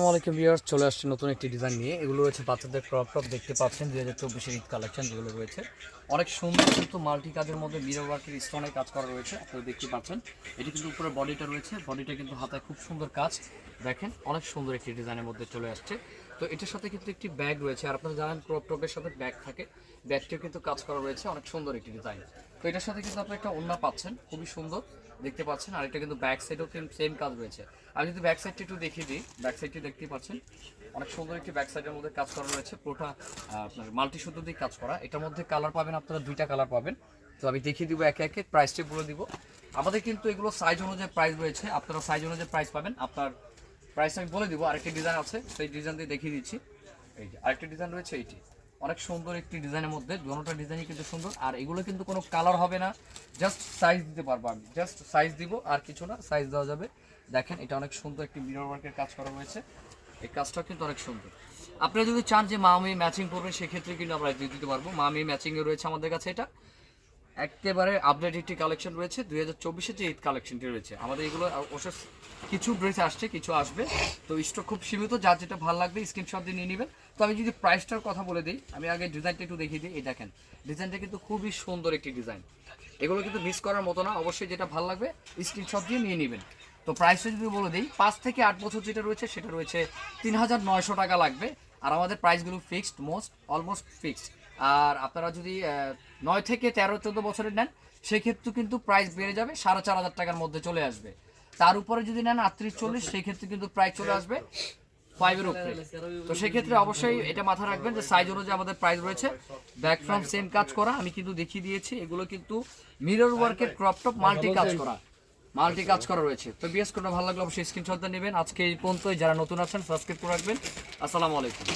আসসালামাইকুম ভিউয়ার্স, চলে আসছে নতুন একটি ডিজাইন নিয়ে। এগুলো রয়েছে বাচ্চাদের ক্রপ টপ দেখতে পাচ্ছেন দুই হাজার চব্বিশের ঈদ কালেকশন যেগুলো রয়েছে। অনেক সুন্দর কিন্তু মাল্টি কাজের মধ্যে মিরর ওয়ার্কের স্টোনের কাজ করা রয়েছে, আপনারা দেখতে পাচ্ছেন। এটি কিন্তু উপরে বডিটা রয়েছে বডিটা কিন্তু হাতায় খুব সুন্দর কাজ। দেখেন, অনেক সুন্দর একটি ডিজাইনের মধ্যে চলে আসছে। তো এটার সাথে কিন্তু একটি ব্যাগ রয়েছে, আর আপনারা জানেন ক্রপ টপের সাথে ব্যাগ থাকে। ব্যাগটিও কিন্তু কাজ করা রয়েছে, অনেক সুন্দর একটি ডিজাইন তো এটার সাথে কিন্তু আপনি একটা ওন্না পাচ্ছেন, খুবই সুন্দর, দেখতে পাচ্ছেন। আর এটা কিন্তু ব্যাক সাইডেও সেম কাজ রয়েছে। আমি যদি ব্যাক সাইডটি একটু দেখিয়ে দিই ব্যাক সাইডটি দেখতে পাচ্ছেন। অনেক সুন্দর একটি ব্যাক সাইডের মধ্যে কাজ করা রয়েছে, পুরোটা আপনার মাল্টি সুতো দিয়ে কাজ করা। এটার মধ্যে কালার পাবেন আপনারা দুইটা কালার পাবেন। তো আমি দেখিয়ে দিব একে একে প্রাইসটি বলে দিব। আমাদের কিন্তু এগুলো সাইজ অনুযায়ী প্রাইস রয়েছে, আপনারা সাইজ অনুযায়ী প্রাইস পাবেন। আপনার প্রাইস আমি বলে দিব, আরেকটি ডিজাইন আছে, সেই ডিজাইন দিয়ে দেখিয়ে দিচ্ছি। এই যে, আরেকটি ডিজাইন রয়েছে, এইটি। অনেক সুন্দর একটি ডিজাইনের মধ্যে, দুটোটা ডিজাইনই কিন্তু সুন্দর। আর এগুলো কিন্তু কোনো কালার হবে না জাস্ট সাইজ দিতে পারব আমি। জাস্ট সাইজ দিব, আর কিছু না সাইজ দেওয়া যাবে। দেখেন, এটা অনেক সুন্দর একটি মিরর ওয়ার্কের কাজ করা হয়েছে। এই কাজটাও কিন্তু অনেক সুন্দর। আপনারা যদি চান যে মা মেয়ে ম্যাচিং করবেন, সেক্ষেত্রে কিন্তু আমরা দিতে পারব। মা মেয়ে ম্যাচিংয়ে রয়েছে আমাদের কাছে এটা। একেবারে আপডেট একটি কালেকশন রয়েছে। দুই হাজার চব্বিশের যে ঈদ কালেকশনটি রয়েছে, আমাদের এগুলো অবশ্য কিছু ড্রেস আসছে, কিছু আসবে। তো স্টক খুব সীমিত, যার যেটা ভালো লাগবে স্ক্রিনশট দিয়ে নিয়ে নেবেন। তো আমি যদি প্রাইসটার কথা বলে দিই, আমি আগে ডিজাইনটা একটু দেখিয়ে দিই। এই দেখেন ডিজাইনটা কিন্তু খুবই সুন্দর একটি ডিজাইন এগুলো কিন্তু মিস করার মতো না, অবশ্যই যেটা ভালো লাগবে স্ক্রিনশট দিয়ে নিয়ে নেবেন। তো প্রাইসটা যদি বলে দিই, পাঁচ থেকে আট বছর যেটা রয়েছে, সেটা রয়েছে তিন হাজার নয়শো টাকা লাগবে। আর আমাদের প্রাইসগুলো ফিক্সড মোস্ট অলমোস্ট ফিক্সড আর আপনারা যদি নয় থেকে তেরো, চোদ্দ বছরের নেন, সেক্ষেত্রে কিন্তু প্রাইস বেড়ে যাবে, সাড়ে চার হাজার টাকার মধ্যে চলে আসবে। তার উপরে যদি নেন আটত্রিশ, চল্লিশ, সেক্ষেত্রে কিন্তু প্রাইস চলে আসবে ফাইভের উপরে। তো সেক্ষেত্রে অবশ্যই এটা মাথায় রাখবেন যে সাইজ অনুযায়ী আমাদের প্রাইস রয়েছে। ব্যাক ফ্রম সেম কাজ করা, আমি কিন্তু দেখিয়ে দিয়েছি, এগুলো কিন্তু মিরর ওয়ার্কের ক্রপ টপ মাল্টি কাজ করা মাল্টি কাজ করা রয়েছে। তো বিএস কোনটা ভালো লাগলে অবশ্যই স্ক্রিনশটটা নেবেন। আজকে এই পর্যন্তই, যারা নতুন আছেন সাবস্ক্রাইব করে রাখবেন। আসসালামু আলাইকুম।